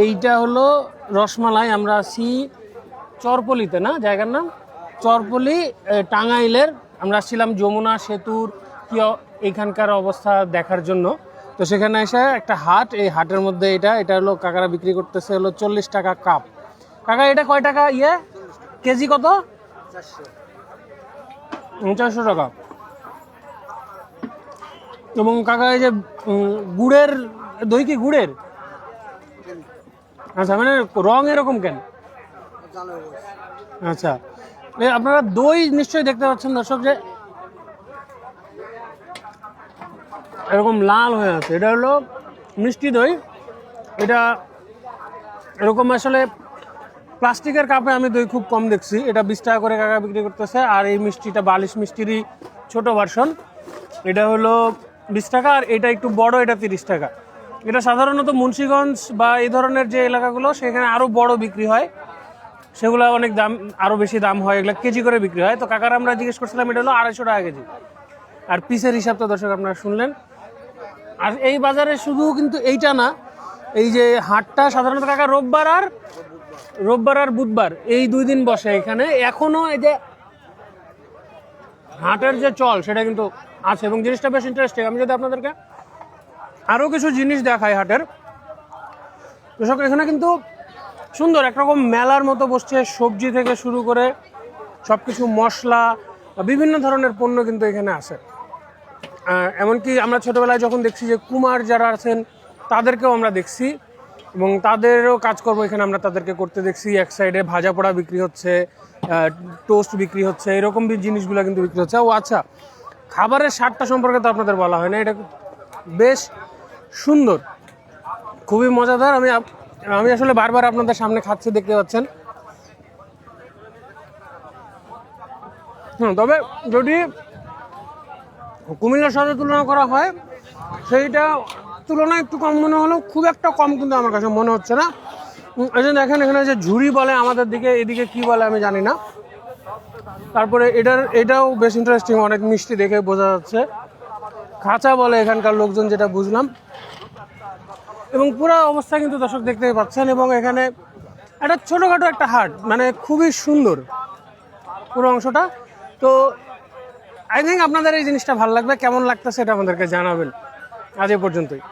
এইটা হলো রসমালাই, আমরা আছি চরপলিতে না? জায়গার নাম? চরপলি টাঙ্গাইলের আমরা আসছিলাম যমুনা, সেতুর কি এইখানকার অবস্থা দেখার জন্য। তো সেখানে এসে একটা হাট, এই হাটের মধ্যে এটা এটা হলো কাকারা বিক্রি করতেছে হলো চল্লিশ টাকা কাপ। কাকা, এটা কয় টাকা ইয়ে? কেজি কত? চারশো টাকা। এবং কাকা, এই যে গুড়ের, দই কি গুড়ের? আচ্ছা মানে রং এরকম কেন? আচ্ছা আপনারা দই নিশ্চয়ই দেখতে পাচ্ছেন দর্শক যে এরকম লাল হয়ে আছে। এটা হলো মিষ্টি দই। এটা এরকম আসলে প্লাস্টিকের কাপে আমি দই খুব কম দেখছি। এটা বিশ টাকা করে কাকা বিক্রি করতেছে আর এই মিষ্টিটা বালিশ মিষ্টিরই ছোট ভার্সন এটা হলো বিশ টাকা আর এটা একটু বড়, এটা তিরিশ টাকা। এটা সাধারণত মুন্সিগঞ্জ বা এই ধরনের যে এলাকাগুলো, সেখানে আরও বড় বিক্রি হয়। সেগুলো অনেক দাম আরও বেশি দাম হয়, এগুলো কেজি করে বিক্রি হয়। তো কাকার আমরা জিজ্ঞেস করছিলাম, এটা হলো আড়াইশো টাকা কেজি। আর পিসের হিসাব তো দর্শক আপনারা শুনলেন। আর এই বাজারে শুধু কিন্তু এইটা না, এই যে হাটটা সাধারণত কাকা রোববার আর রোববার আর বুধবার, এই দুই দিন বসে এখানে। এখনও এই যে হাটের যে চল, সেটা কিন্তু আছে। এবং জিনিসটা বেশ ইন্টারেস্টিং আমি যদি আপনাদেরকে আরও কিছু জিনিস দেখায় হাটের। কৃষক, এখানে কিন্তু সুন্দর একরকম মেলার মতো বসছে, সবজি থেকে শুরু করে সব কিছু মশলা, বিভিন্ন ধরনের পণ্য কিন্তু এখানে আসে এমনকি আমরা ছোটোবেলায় যখন দেখছি যে কুমার যারা আছেন, তাদেরকেও আমরা দেখছি এবং তাদেরও কাজকর্ম এখানে আমরা তাদেরকে করতে দেখছি। এক সাইডে ভাজা পোড়া বিক্রি হচ্ছে টোস্ট বিক্রি হচ্ছে, এরকম জিনিসগুলো কিন্তু বিক্রি হচ্ছে। ও আচ্ছা খাবারের স্বাদটা সম্পর্কে তো আপনাদের বলা হয় না, এটা বেশ সুন্দর। খুবই মজাদার। আমি আমি আসলে বারবার আপনাদের সামনে খাচ্ছি, দেখতে পাচ্ছেন। হুম, তবে যদি কুমিল্লার সাথে তুলনা করা হয়, সেইটা তুলনায় একটু কম মনে হলেও খুব একটা কম কিন্তু আমার কাছে মনে হচ্ছে না। এই যে দেখেন, এখানে যে ঝুড়ি বলে আমাদের দিকে, এদিকে কি বলে আমি জানি না। তারপরে এটার, এটাও বেশ ইন্টারেস্টিং অনেক মিষ্টি দেখে বোঝা যাচ্ছে। খাঁচা বলে এখানকার লোকজন যেটা বুঝলাম। এবং পুরো অবস্থা কিন্তু দর্শক দেখতে পাচ্ছেন এবং এখানে একটা ছোটোখাটো একটা হাট মানে খুবই সুন্দর পুরো অংশটা। তো আই থিঙ্ক আপনাদের এই জিনিসটা ভালো লাগবে, কেমন লাগতেছে এটা আমাদেরকে জানাবেন। আজ এ পর্যন্তই।